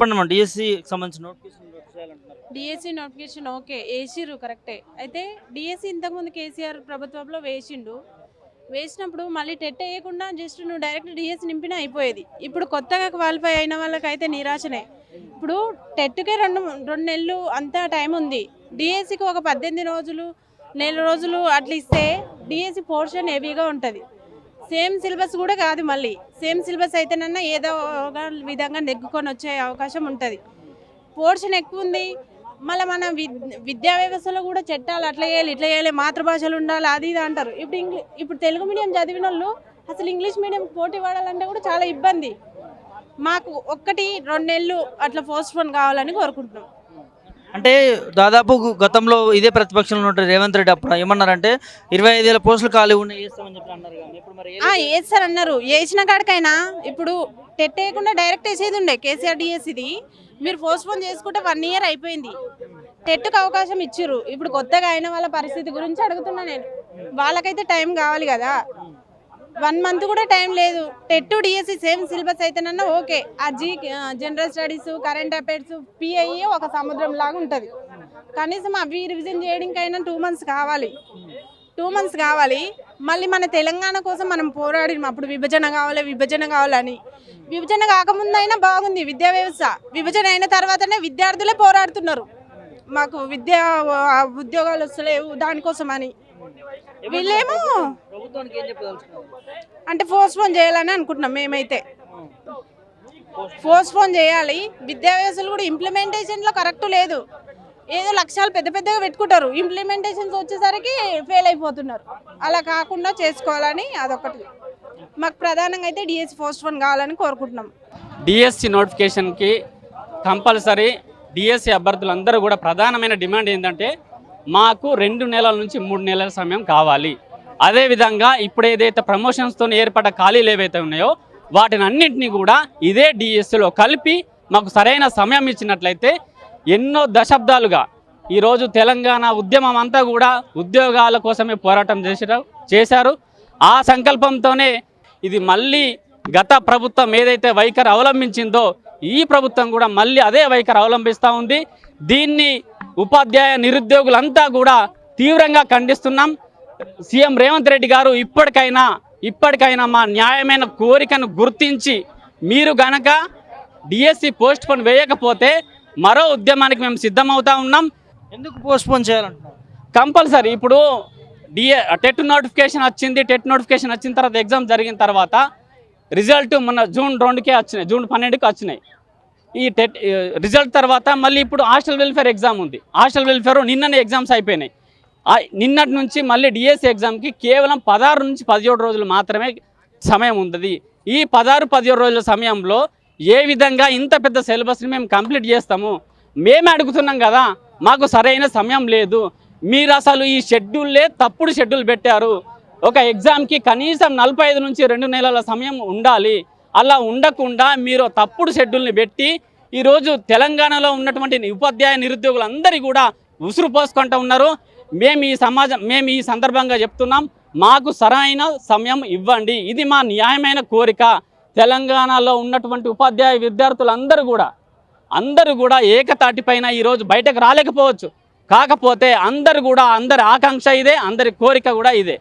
చెప్పండి డిఎస్సి సంబంధించిన notification DSC notification okay వేసిర్రు కరెక్టే. అయితే డిఎస్సి ఇంతకుముందు కేసీఆర్ ప్రభుత్వంలో వేసిండు. వేసినప్పుడు మళ్ళీ టెట్ వేయకుండా జస్ట్ నువ్వు డైరెక్ట్ డిఎస్సి నింపినా అయిపోయేది. ఇప్పుడు కొత్తగా క్వాలిఫై అయిన వాళ్ళకైతే నిరాశనే. ఇప్పుడు టెట్కే రెండు రెండు నెలలు అంతా టైం ఉంది. డిఎస్సికి ఒక పద్దెనిమిది రోజులు నెల రోజులు అట్లా ఇస్తే డిఎస్సి పోర్షన్ హెవీగా ఉంటుంది. సేమ్ సిలబస్ కూడా కాదు మళ్ళీ. సేమ్ సిలబస్ అయితేనన్నా ఏదో ఒక విధంగా నెగ్గుకొని వచ్చే అవకాశం ఉంటుంది. పోర్షన్ ఎక్కువ ఉంది. మళ్ళీ మన విద్యా వ్యవస్థలో కూడా చట్టాలు అట్లా చేయాలి ఇట్లా చేయాలి మాతృభాషలు ఉండాలి అది ఇది అంటారు. ఇప్పుడు ఇంగ్లీ ఇప్పుడు తెలుగు మీడియం చదివిన వాళ్ళు అసలు ఇంగ్లీష్ మీడియం పోటీ పడాలంటే కూడా చాలా ఇబ్బంది. మాకు ఒక్కటి రెండు నెలలు అట్లా పోస్ట్ పోన్ కావాలని కోరుకుంటున్నాం. అంటే దాదాపు గతంలో ఇదే ప్రతిపక్షంలో ఉన్న రేవంత్ రెడ్డి అప్పుడు ఏమన్నారంటే ఇరవై ఐదు వేల పోస్టులు ఖాళీ ఉన్నాయి వేస్తామని చెప్పి అన్నారు వేస్తారు వేసిన కాడికైనా ఇప్పుడు టెట్ వేయకుండా డైరెక్ట్ వేసేది ఉండే కేసీఆర్ డిఎస్సిది. మీరు పోస్ట్ పోన్ చేసుకుంటే వన్ ఇయర్ అయిపోయింది. టెట్కి అవకాశం ఇచ్చిర్రు. ఇప్పుడు కొత్తగా అయిన వాళ్ళ పరిస్థితి గురించి అడుగుతున్నా నేను. వాళ్ళకైతే టైం కావాలి కదా. వన్ మంత్ కూడా టైం లేదు. టెట్ డిఎస్సి సేమ్ సిలబస్ అయితేనన్నా ఓకే. ఆ G general studies current affairs pi ఒక సముద్రం లాగా ఉంటుంది. కనీసం అవి రివిజన్ చేయడానికైనా టూ మంత్స్ కావాలి. టూ మంత్స్ కావాలి. మళ్ళీ మన తెలంగాణ కోసం మనం పోరాడినాం. అప్పుడు విభజన కావాలి విభజన కావాలని. విభజన కాకముందైనా బాగుంది విద్యా వ్యవస్థ. విభజన అయిన తర్వాతనే విద్యార్థులే పోరాడుతున్నారు. మాకు విద్యా ఉద్యోగాలు వస్తలేవు దానికోసం అని వీళ్ళేమో ప్రభుత్వానికి ఏం చెప్పదలుచుకున్నారు? అంటే పోస్ట్ పోన్ చేయాలని అనుకుంటున్నాం మేమైతే. పోస్ట్ పోన్ చేయాలి. విద్యా వ్యవస్థలు కూడా ఇంప్లిమెంటేషన్లో కరెక్ట్ లేదు. ఏదో లక్ష్యాలు పెద్ద పెద్దగా పెట్టుకుంటారు. ఇంప్లిమెంటేషన్స్ వచ్చేసరికి ఫెయిల్ అయిపోతున్నారు. అలా కాకుండా చేసుకోవాలని అదొకటి. మాకు ప్రధానంగా అయితే డిఎస్ పోస్ట్ పోన్ కావాలని కోరుకుంటున్నాం. డిఎస్సి నోటిఫికేషన్కి కంపల్సరీ డిఎస్సి అభ్యర్థులందరూ కూడా ప్రధానమైన డిమాండ్ ఏంటంటే మాకు రెండు నెలల నుంచి మూడు నెలల సమయం కావాలి. అదేవిధంగా ఇప్పుడు ఏదైతే ప్రమోషన్స్తో ఏర్పడ్డ ఖాళీలు ఏవైతే ఉన్నాయో వాటిని అన్నింటినీ కూడా ఇదే డిఎస్సిలో కలిపి మాకు సరైన సమయం ఇచ్చినట్లయితే ఎన్నో దశాబ్దాలుగా ఈరోజు తెలంగాణ ఉద్యమం అంతా కూడా ఉద్యోగాల కోసమే పోరాటం చేసారు చేశారు. ఆ సంకల్పంతోనే ఇది మళ్ళీ గత ప్రభుత్వం ఏదైతే వైఖరి అవలంబించిందో ఈ ప్రభుత్వం కూడా మళ్ళీ అదే వైఖరి అవలంబిస్తూ ఉంది. దీన్ని ఉపాధ్యాయ నిరుద్యోగులంతా కూడా తీవ్రంగా ఖండిస్తున్నాం. సీఎం రేవంత్ రెడ్డి గారు ఇప్పటికైనా ఇప్పటికైనా మా న్యాయమైన కోరికను గుర్తించి మీరు గనక డిఎస్సి పోస్ట్ పోన్ వేయకపోతే మరో ఉద్యమానికి మేము సిద్ధమవుతా ఉన్నాం. ఎందుకు పోస్ట్ పోన్ చేయాలంటున్నారు? కంపల్సరీ ఇప్పుడు డిఏ టెట్ నోటిఫికేషన్ వచ్చింది టెట్ నోటిఫికేషన్ వచ్చిన తర్వాత ఎగ్జామ్ జరిగిన తర్వాత రిజల్ట్ మొన్న జూన్ రెండుకే వచ్చినాయి జూన్ పన్నెండుకి వచ్చినాయి. ఈ టెట్ రిజల్ట్ తర్వాత మళ్ళీ ఇప్పుడు హాస్టల్ వెల్ఫేర్ ఎగ్జామ్ ఉంది. హాస్టల్ వెల్ఫేర్ నిన్ననే ఎగ్జామ్స్ అయిపోయినాయి. నిన్నటి నుంచి మళ్ళీ డిఎస్సి ఎగ్జామ్కి కేవలం పదహారు నుంచి పదిహేడు రోజులు మాత్రమే సమయం ఉంటుంది. ఈ పదహారు పదిహేడు రోజుల సమయంలో ఏ విధంగా ఇంత పెద్ద సిలబస్ని మేము కంప్లీట్ చేస్తాము? మేమే అడుగుతున్నాం కదా మాకు సరైన సమయం లేదు. మీరు అసలు ఈ షెడ్యూల్లే తప్పుడు షెడ్యూల్ పెట్టారు. ఒక ఎగ్జామ్కి కనీసం నలభై ఐదు నుంచి రెండు నెలల సమయం ఉండాలి. అలా ఉండకుండా మీరు తప్పుడు షెడ్యూల్ని పెట్టి ఈరోజు తెలంగాణలో ఉన్నటువంటి ఉపాధ్యాయ నిరుద్యోగులందరి కూడా ఉసురు పోసుకుంటూ ఉన్నారు. మేము ఈ సమాజం మేము ఈ సందర్భంగా చెప్తున్నాం మాకు సరైన సమయం ఇవ్వండి. ఇది మా న్యాయమైన కోరిక. తెలంగాణలో ఉన్నటువంటి ఉపాధ్యాయ విద్యార్థులందరూ కూడా అందరూ కూడా ఏకతాటిపైన ఈరోజు బయటకు రాలేకపోవచ్చు. కాకపోతే అందరు కూడా అందరి ఆకాంక్ష ఇదే అందరి కోరిక కూడా ఇదే.